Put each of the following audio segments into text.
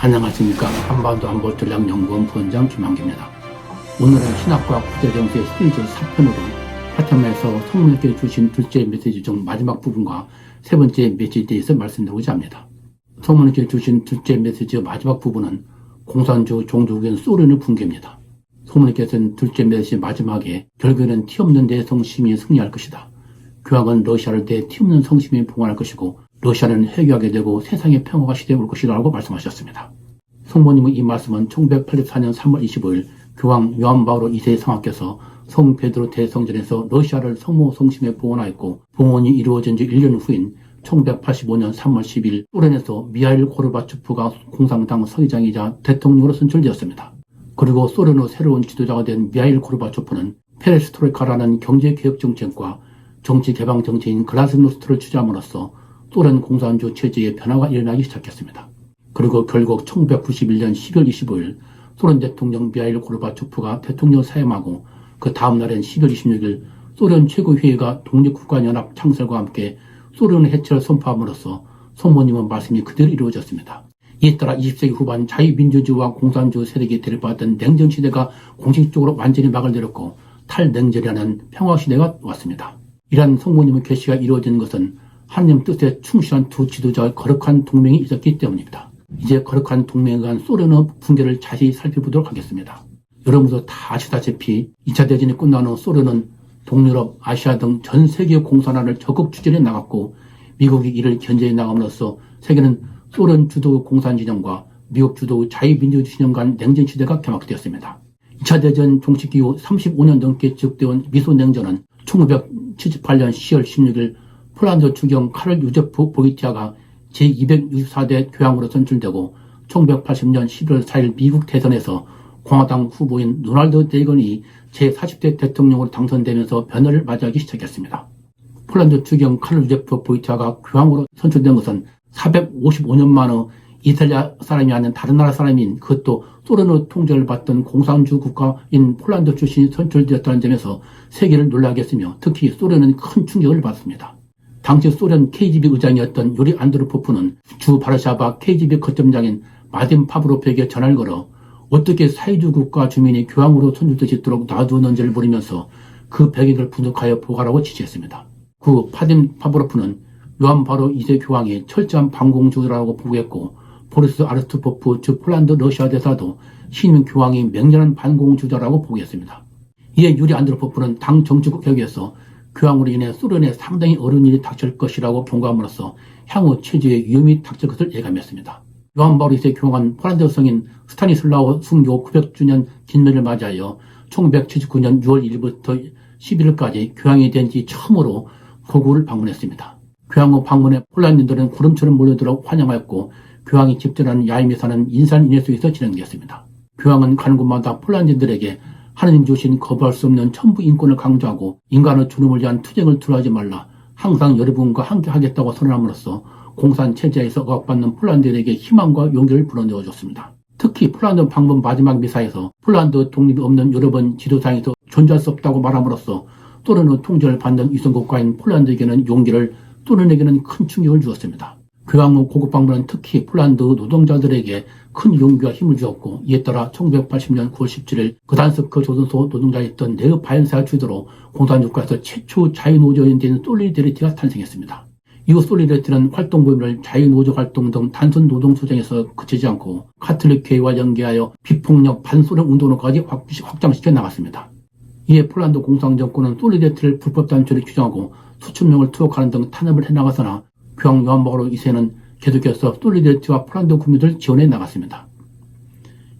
안녕하십니까. 한반도 안보전략 연구원 부원장 김한기입니다. 오늘은 신학과 국제정세 시리즈 4편으로 파트너에서 성문님께 주신 둘째 메시지 중 마지막 부분과 세 번째 메시지에 대해서 말씀드리고자 합니다. 성문님께 주신 둘째 메시지의 마지막 부분은 공산주 종주국인 소련의 붕괴입니다. 소문님께서는 둘째 메시지 마지막에 결국에는 티 없는 내 성심이 승리할 것이다. 교황은 러시아를 대티 없는 성심이 봉환할 것이고 러시아는 해결하게 되고 세상의 평화가 시대에 올 것이라고 말씀하셨습니다. 성모님의 이 말씀은 1984년 3월 25일 교황 요한 바오로 2세의 성하께서 성 베드로 대성전에서 러시아를 성모 성심에 봉헌하였고 봉헌이 이루어진 지 1년 후인 1985년 3월 10일 소련에서 미하일 고르바초프가 공산당 서의장이자 대통령으로 선출되었습니다. 그리고 소련의 새로운 지도자가 된 미하일 고르바초프는 페레스트로이카라는 경제개혁 정책과 정치 개방 정치인 글라스노스트를 취함으로써 소련 공산주 체제의 변화가 일어나기 시작했습니다. 그리고 결국 1991년 12월 25일 소련 대통령 미하일 고르바초프가 대통령 사임하고 그 다음 날인 12월 26일 소련 최고회의가 독립국가연합 창설과 함께 소련의 해체를 선포함으로써 성모님의 말씀이 그대로 이루어졌습니다. 이에 따라 20세기 후반 자유민주주의와 공산주의 세력이 대립받던 냉전시대가 공식적으로 완전히 막을 내렸고 탈냉전이라는 평화시대가 왔습니다. 이러한 성모님의 계시가 이루어지는 것은 하나님 뜻에 충실한 두 지도자의 거룩한 동맹이 있었기 때문입니다. 이제 거룩한 동맹에 의한 소련의 붕괴를 자세히 살펴보도록 하겠습니다. 여러분도 다 아시다시피 2차 대전이 끝난 후 소련은 동유럽, 아시아 등 전 세계 공산화를 적극 추진해 나갔고 미국이 이를 견제해 나감으로써 세계는 소련 주도 공산 진영과 미국 주도 자유민주주의 진영 간 냉전 시대가 개막되었습니다. 2차 대전 종식 이후 35년 넘게 지속되온 미소 냉전은 1978년 10월 16일 폴란드 추경 카를 유제프 보이티아가 제264대 교황으로 선출되고 1980년 11월 4일 미국 대선에서 공화당 후보인 로널드 레이건이 제40대 대통령으로 당선되면서 변화를 맞이하기 시작했습니다. 폴란드 추경 카를 유제프 보이티아가 교황으로 선출된 것은 455년 만의 이탈리아 사람이 아닌 다른 나라 사람인 그것도 소련의 통제를 받던 공산주 국가인 폴란드 출신이 선출되었다는 점에서 세계를 놀라게 했으며 특히 소련은 큰 충격을 받았습니다. 당시 소련 KGB 의장이었던 요리 안드로포프는 주 바르샤바 KGB 거점장인 마딘 파브로프에게 전화를 걸어 어떻게 사회주 국가 주민이 교황으로 선출될 수 있도록 놔두는지를 물으면서 그 배경을 분석하여 보고하라고 지시했습니다. 그 파딘 파브로프는 요한 바로 2세 교황이 철저한 반공주의라고 보고했고 보리스 아르스토포프 즉 폴란드 러시아 대사도 신임 교황이 맹렬한 반공주의자라고 보고했습니다. 이에 유리 안드로포프는 당 정치국 격에서 교황으로 인해 소련에 상당히 어려운 일이 닥칠 것이라고 경고함으로써 향후 체제에 위험이 닥칠 것을 예감했습니다. 요한 바로 2세 교황은 폴란드 성인 스타니슬라우 순교 900주년 기념일을 맞이하여 1979년 6월 1일부터 11일까지 교황이 된 지 처음으로 고국을 방문했습니다. 교황의 방문에 폴란드인들은 구름처럼 몰려들어 환영하였고 교황이 집전하는 야외 미사는 인산 인해 속에서 진행되었습니다. 교황은 가는 곳마다 폴란드인들에게 하느님 주신 거부할 수 없는 천부 인권을 강조하고 인간의 존엄을 위한 투쟁을 두려워하지 말라. 항상 여러분과 함께 하겠다고 선언함으로써 공산 체제에서 억압받는 폴란드인에게 희망과 용기를 불어넣어 줬습니다. 특히 폴란드 방문 마지막 미사에서 폴란드 독립이 없는 유럽은 지도상에서 존재할 수 없다고 말함으로써 소련의 통제를 받는 위성국가인 폴란드에게는 용기를 소련에게는 큰 충격을 주었습니다. 교황의 고급 방문은 특히 폴란드 노동자들에게 큰 용기와 힘을 주었고 이에 따라 1980년 9월 17일 그단스크 조선소 노동자였던 네어 바이언사가 주도로 공산국가에서 최초 자유노조인 된 솔리데리티가 탄생했습니다. 이후 솔리데리티는 활동 범위를 자유노조 활동 등 단순 노동 투쟁에서 그치지 않고 카톨릭 교회와 연계하여 비폭력 반소련 운동으로까지 확장시켜 나갔습니다. 이에 폴란드 공산정권은 솔리데리티를 불법 단체로 규정하고 수천 명을 투옥하는 등 탄압을 해나가서나 교황 요한바오로 2세는 계속해서 솔리데리티와 폴란드 국민들 지원해 나갔습니다.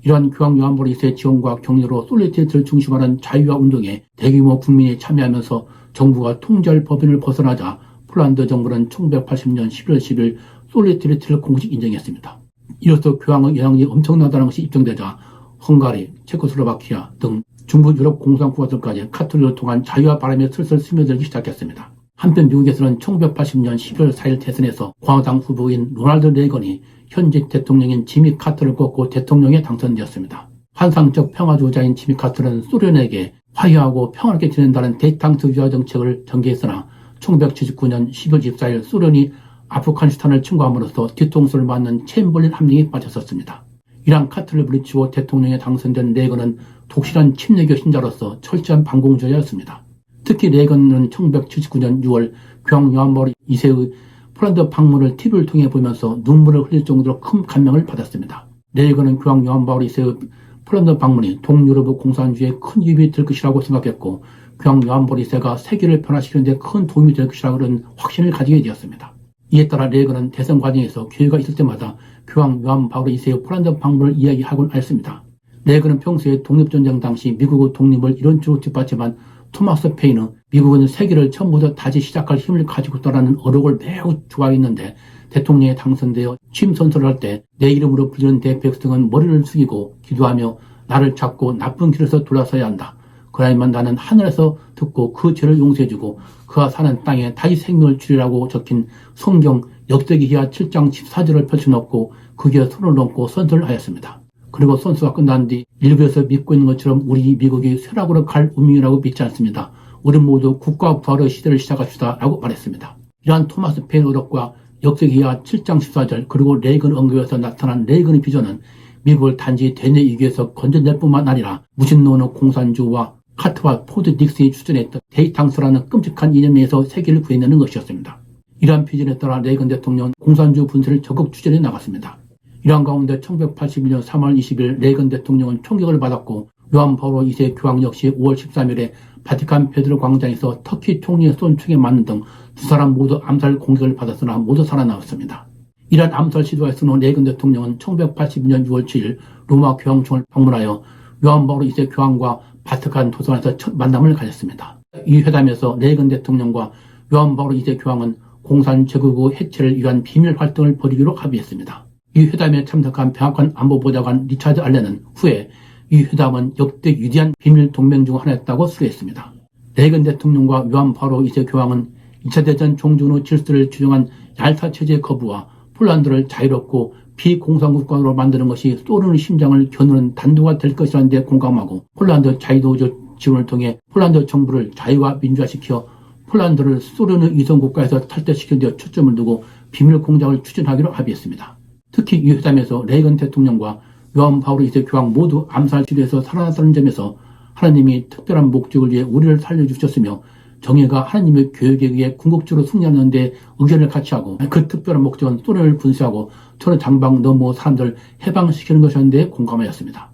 이러한 교황 요한바오로 2세 지원과 격려로 솔리데리티를 중심하는 자유화 운동에 대규모 국민이 참여하면서 정부가 통제할 법인을 벗어나자 폴란드 정부는 1980년 11월 10일 솔리데리티를 공식 인정했습니다. 이로써 교황의 영향력이 엄청나다는 것이 입증되자 헝가리, 체코슬로바키아 등 중부 유럽 공산국가들까지 카톨릭을 통한 자유화 바람이 슬슬 스며들기 시작했습니다. 한편 미국에서는 1980년 12월 4일 대선에서 공화당 후보인 로널드 레이건이 현직 대통령인 지미 카터를 꺾고 대통령에 당선되었습니다. 환상적 평화주의자인 지미 카터는 소련에게 화해하고 평화롭게 지낸다는 대탕스주의 정책을 전개했으나 1979년 10월 24일 소련이 아프가니스탄을 침공함으로써 뒤통수를 맞는 챔벌린 함정에 빠졌었습니다. 이란 카트를 부딪히고 대통령에 당선된 레건은 독실한 침례교 신자로서 철저한 반공주의였습니다. 특히 레건은 1979년 6월 교황 요한바울 2세의 폴란드 방문을 TV를 통해 보면서 눈물을 흘릴 정도로 큰 감명을 받았습니다. 레건은 교황 요한 바울 2세의 폴란드 방문이 동유럽의 공산주의에 큰 유입이 될 것이라고 생각했고 교황 요한 바울 2세가 세계를 변화시키는 데 큰 도움이 될 것이라는 확신을 가지게 되었습니다. 이에 따라 레건은 대선 과정에서 기회가 있을 때마다 교황 요한 바울 2세의 폴란드 방문을 이야기하곤 했습니다. 레건은 평소에 독립전쟁 당시 미국의 독립을 이런 쪽으로 뒷받지만 토마스 페이는 미국은 세계를 처음부터 다시 시작할 힘을 가지고 있다는 어록을 매우 좋아했는데 대통령에 당선되어 취임 선서를 할 때 내 이름으로 불리는 대백성은 머리를 숙이고 기도하며 나를 잡고 나쁜 길에서 돌아서야 한다. 그러야만 나는 하늘에서 듣고 그 죄를 용서해주고 그가 사는 땅에 다시 생명을 주리라고 적힌 성경 역대기하 7장 14절을 펼쳐놓고 그게 손을 얹고 선서를 하였습니다. 그리고 선수가 끝난 뒤 일부에서 믿고 있는 것처럼 우리 미국이 쇠락으로 갈 운명이라고 믿지 않습니다. 우리 모두 국가 부활의 시대를 시작합시다 라고 말했습니다. 이러한 토마스 페인 의록과 역대기하 7장 14절 그리고 레이건 언급에서 나타난 레이건의 비전은 미국을 단지 대내 위기에서 건져낼 뿐만 아니라 무신론의 공산주의와 카트와 포드 닉슨이 추진했던 데이탕스라는 끔찍한 이념에서 세계를 구해내는 것이었습니다. 이러한 비전에 따라 레이건 대통령은 공산주의 분쇄를 적극 추진해 나갔습니다. 이러한 가운데 1981년 3월 20일 레이건 대통령은 총격을 받았고 요한 바오로 2세 교황 역시 5월 13일에 바티칸 베드로 광장에서 터키 총리의 쏜 총에 맞는 등 두 사람 모두 암살 공격을 받았으나 모두 살아나왔습니다. 이러한 암살 시도에 서는 레이건 대통령은 1982년 6월 7일 로마 교황청을 방문하여 요한 바오로 2세 교황과 바티칸 도서관에서 첫 만남을 가졌습니다. 이 회담에서 레이건 대통령과 요한 바오로 2세 교황은 공산 제국의 해체를 위한 비밀 활동을 벌이기로 합의했습니다. 이 회담에 참석한 백악관 안보보좌관 리차드 알렌은 후에 이 회담은 역대 위대한 비밀 동맹 중 하나였다고 수리했습니다. 레이건 대통령과 요한 바로 2세 교황은 2차 대전 종전 후 질서를 규정한 얄타 체제 거부와 폴란드를 자유롭고 비공산국가로 만드는 것이 소련의 심장을 겨누는 단도가 될 것이라는 데 공감하고 폴란드 자유도적 지원을 통해 폴란드 정부를 자유와 민주화시켜 폴란드를 소련의 위성국가에서 탈퇴시키는 데 초점을 두고 비밀 공작을 추진하기로 합의했습니다. 특히 이 회담에서 레이건 대통령과 요한 바오로 2세 교황 모두 암살 시도에서 살아났다는 점에서 하나님이 특별한 목적을 위해 우리를 살려주셨으며 정예가 하나님의 교육에 의해 궁극적으로 승리하는 데 의견을 같이 하고 그 특별한 목적은 소련을 분쇄하고 소련 장방 넘어 사람들 해방시키는 것이었는데 공감하였습니다.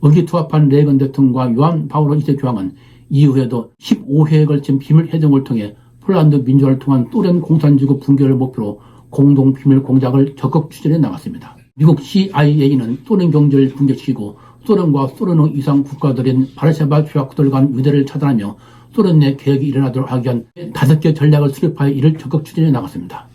의기투합한 레이건 대통령과 요한 바오로 2세 교황은 이후에도 15회에 걸친 비밀 회동을 통해 폴란드 민주화를 통한 소련 공산주의 붕괴를 목표로 공동 비밀 공작을 적극 추진해 나갔습니다. 미국 CIA는 소련 경제를 붕괴시키고 소련과 소련의 이상 국가들인 바르샤바 조약국들 간 유대를 차단하며 소련 내 개혁이 일어나도록 하기 위한 다섯 개 전략을 수립하여 이를 적극 추진해 나갔습니다.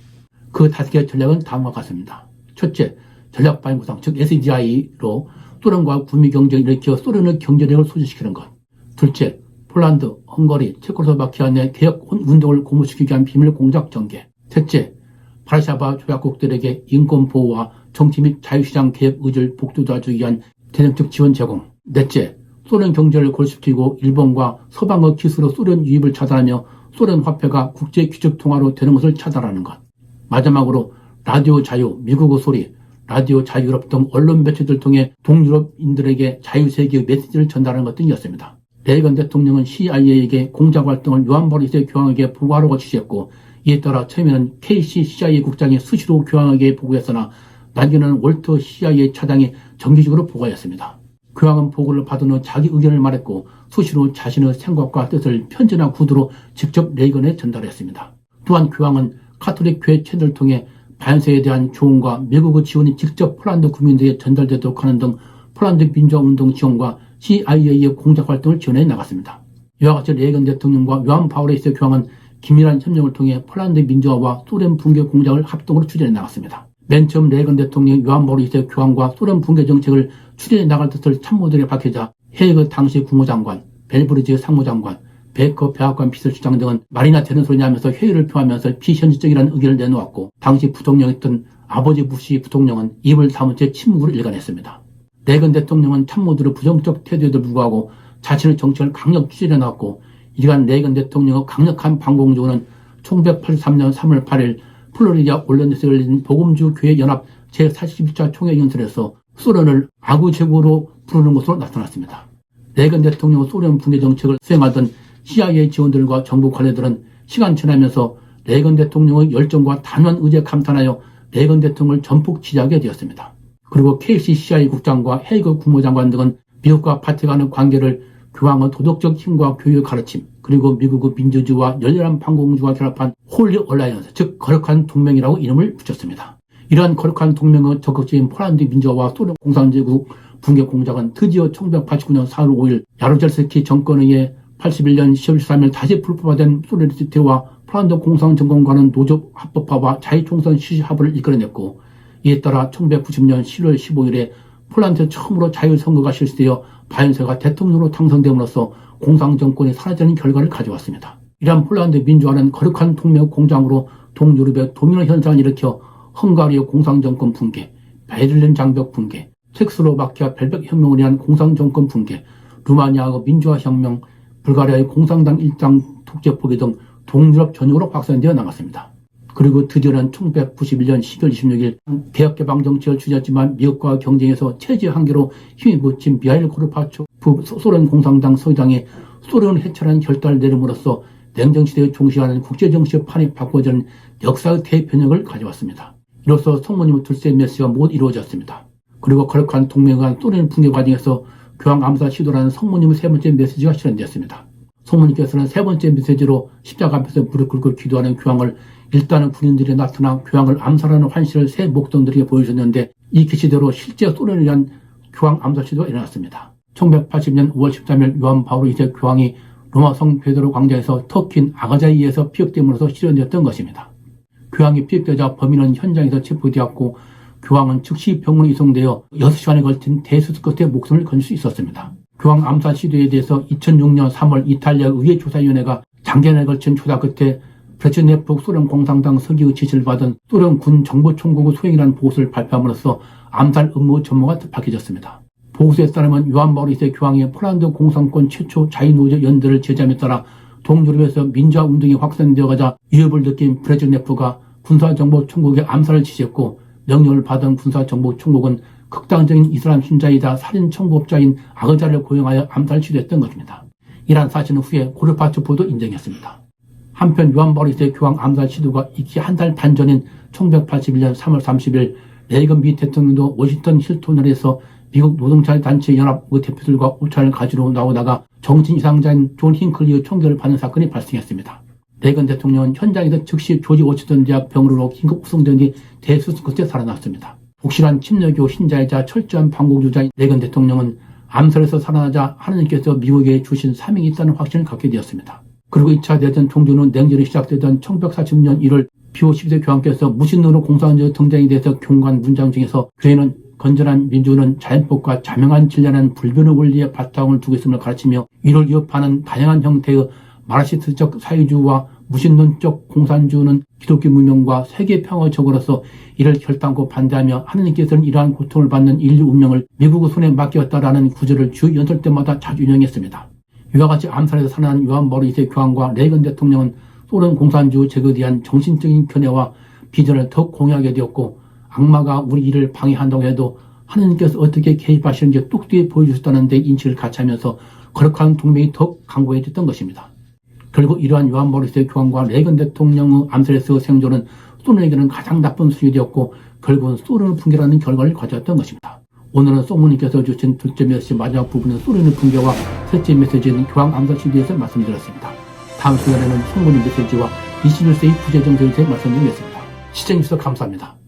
그 다섯 개 전략은 다음과 같습니다. 첫째, 전략 발행 구상, 즉 SDI로 소련과 구미 경쟁을 일으켜 소련의 경제력을 소진시키는 것. 둘째, 폴란드, 헝가리, 체코스로바키아 내 개혁 운동을 고무시키기 위한 비밀 공작 전개. 셋째, 바르샤바 조약국들에게 인권 보호와 정치 및 자유시장 개혁 의지를 복돋아주기 위한 대정적 지원 제공. 넷째, 소련 경제를 골시키고 일본과 서방의 기술로 소련 유입을 차단하며 소련 화폐가 국제 규칙 통화로 되는 것을 차단하는 것. 마지막으로 라디오 자유, 미국의 소리, 라디오 자유유럽 등 언론 매체들 통해 동유럽인들에게 자유세계의 메시지를 전달하는 것 등이었습니다. 레이건 대통령은 CIA에게 공작 활동을 요한바로 2세 교황에게 보고하라고 지시했고 이에 따라 처음에는 KC CIA 국장이 수시로 교황에게 보고했으나 나중에는 월터 CIA 차장이 정기적으로 보고했습니다. 교황은 보고를 받은 후 자기 의견을 말했고 수시로 자신의 생각과 뜻을 편지나 구두로 직접 레이건에 전달했습니다. 또한 교황은 카톨릭 교회 채널을 통해 반세에 대한 조언과 미국의 지원이 직접 폴란드 국민들에게 전달되도록 하는 등 폴란드 민주화운동 지원과 CIA의 공작 활동을 지원해 나갔습니다. 이와 같이 레이건 대통령과 요한 바울레이스 교황은 긴밀한 협력을 통해 폴란드 민주화와 소련 붕괴 공작을 합동으로 추진해 나갔습니다. 맨 처음 레이건 대통령 요한 바울 2세 교황과 소련 붕괴 정책을 추진해 나갈 뜻을 참모들에 밝히자 헤이그 당시 국무장관, 벨브리지 상무장관, 베커 백악관 비서실장 등은 말이나 되는 소리냐 하면서 회의를 표하면서 비현실적이라는 의견을 내놓았고 당시 부통령이었던 아버지 부시 부통령은 입을 다문 채 침묵으로 일관했습니다. 레이건 대통령은 참모들의 부정적 태도에도 불구하고 자신의 정책을 강력 추진해 나왔고 이러한 레이건 대통령의 강력한 방공조는 1983년 3월 8일 플로리다 올랜드스에 열린 복음주 교회 연합 제41차 총회 연설에서 소련을 아구 제국으로 부르는 것으로 나타났습니다. 레건 대통령 소련 붕괴 정책을 수행하던 CIA 지원들과 정부 관료들은 시간 지나면서 레건 대통령의 열정과 단호한 의지에 감탄하여 레건 대통령을 전폭 지지하게 되었습니다. 그리고 KCCI 국장과 헤이그 국무장관 등은 미국과 파티가는 관계를 교황의 도덕적 힘과 교육의 가르침, 그리고 미국의 민주주의와 열렬한 반공주가 결합한 홀리 얼라이언스, 즉 거룩한 동맹이라고 이름을 붙였습니다. 이러한 거룩한 동맹의 적극적인 폴란드 민주화와 소련 공산제국 붕괴 공작은 드디어 1989년 4월 5일 야로젤스키 정권에 의해 81년 10월 13일 다시 불법화된 소련리스트와 폴란드 공산 정권과는 노조 합법화와 자유총선 실시 합의를 이끌어냈고 이에 따라 1990년 7월 15일에 폴란드 처음으로 자유선거가 실시되어 바이언세가 대통령으로 당선됨으로써 공산정권이 사라지는 결과를 가져왔습니다. 이러한 폴란드 민주화는 거룩한 동맹 공장으로 동유럽의 도민화 현상을 일으켜 헝가리의 공산정권 붕괴, 베를린 장벽 붕괴, 체크슬로바키아 벨벳 혁명을 위한 공산정권 붕괴, 루마니아의 민주화 혁명, 불가리아의 공산당 일당 독재 포기 등 동유럽 전역으로 확산되어 나갔습니다. 그리고 드디어는 1991년 12월 26일 개혁개방 정책을 추진했지만 미국과 경쟁에서 체제 한계로 힘이 붙인 미하일 고르바초프 소련 공산당 서의당에 소련을 해체하는 결단을 내림으로써 냉정시대에 종시하는 국제정치의 판이 바꿔지는 역사의 대변혁을 가져왔습니다. 이로써 성모님의 둘째 메시가 모두 이루어졌습니다. 그리고 거룩한 동맹과 소련 붕괴 과정에서 교황 암사 시도라는 성모님의 세 번째 메시지가 실현되었습니다. 성모님께서는 세 번째 메시지로 십자가 앞에서 무릎 꿇고 기도하는 교황을 일단은 군인들이 나타나 교황을 암살하는 환시를 새 목동들에게 보여주셨는데 이 기시대로 실제 소련을 위한 교황 암살 시도가 일어났습니다. 1980년 5월 13일 요한 바오로 2세 교황이 로마 성 베드로 광장에서 터킨 아가자이에서 피격됨으로써 실현되었던 것입니다. 교황이 피격되자 범인은 현장에서 체포되었고 교황은 즉시 병원에 이송되어 6시간에 걸친 대수습 끝에 목숨을 건질 수 있었습니다. 교황 암살 시도에 대해서 2006년 3월 이탈리아 의회 조사위원회가 장기간에 걸친 조사 끝에 브레즈네프 소련 공산당 서기의 지시를 받은 소련 군 정보총국의 소행이라는 보고서를 발표함으로써 암살 음모 전모가 밝혀졌습니다. 보고서에 따르면 요한 바오리세 교황이 폴란드 공산권 최초 자유노조 연대를 제자에 따라 동유럽에서 민주화 운동이 확산되어 가자 위협을 느낀 브레즈네프가 군사정보총국의 암살을 지시했고 명령을 받은 군사정보총국은 극단적인 이슬람 신자이자 살인 청부업자인 아그자를 고용하여 암살을 시도했던 것입니다. 이러한 사실은 후에 고르바초프도 인정했습니다. 한편 요한 바오리세 교황 암살 시도가 있기 한달 반 전인 1981년 3월 30일 레이건 미 대통령도 워싱턴 힐톤을에서 미국 노동자 단체 연합의 대표들과 오찬을 가지러 나오다가 정신 이상자인 존 힝클리의 총격을 받는 사건이 발생했습니다. 레이건 대통령은 현장에서 즉시 조지 워싱턴 대학 병으로 긴급 구성된 뒤 대수습 끝에 살아났습니다. 독실한 침례교 신자이자 철저한 반공주자인 레이건 대통령은 암살에서 살아나자 하나님께서 미국에 주신 사명이 있다는 확신을 갖게 되었습니다. 그리고 2차 대전 종주는 냉전이 시작되던 1940년 1월 피오 12세 교황께서 무신론으로 공산주의 등장에 대해서 경관 문장 중에서 교회는 건전한 민주는 자연법과 자명한 진리라는 불변의 원리에 바탕을 두고 있음을 가르치며 이를 위협하는 다양한 형태의 마르시스트적 사회주의와 무신론적 공산주의는 기독교 문명과 세계 평화의 적으로서 이를 결단코 반대하며 하느님께서는 이러한 고통을 받는 인류 운명을 미국의 손에 맡겼다라는 구절을 주 연설 때마다 자주 인용했습니다. 이와 같이 암살에서 살아난 요한 머리세 교황과 레이건 대통령은 소련 공산주의 제거에 대한 정신적인 견해와 비전을 더욱 공유하게 되었고 악마가 우리 일을 방해한다고 해도 하느님께서 어떻게 개입하시는지 뚝뚝이 보여주셨다는 데 인식을 같이 하면서 거룩한 동맹이 더욱 강고해졌던 것입니다. 결국 이러한 요한 머리세 교황과 레이건 대통령의 암살에서 생존은 소련에게는 가장 나쁜 수익이 되었고 결국은 소련을 붕괴라는 결과를 가져왔던 것입니다. 오늘은 소모님께서 주신 둘째 메시지 마지막 부분은 소련의 붕괴와 셋째 메시지는 교황 암살 시대에서 말씀드렸습니다. 다음 시간에는 소모님 메시지와 21세기 구제정세에 대해 말씀드리겠습니다. 시청해주셔서 감사합니다.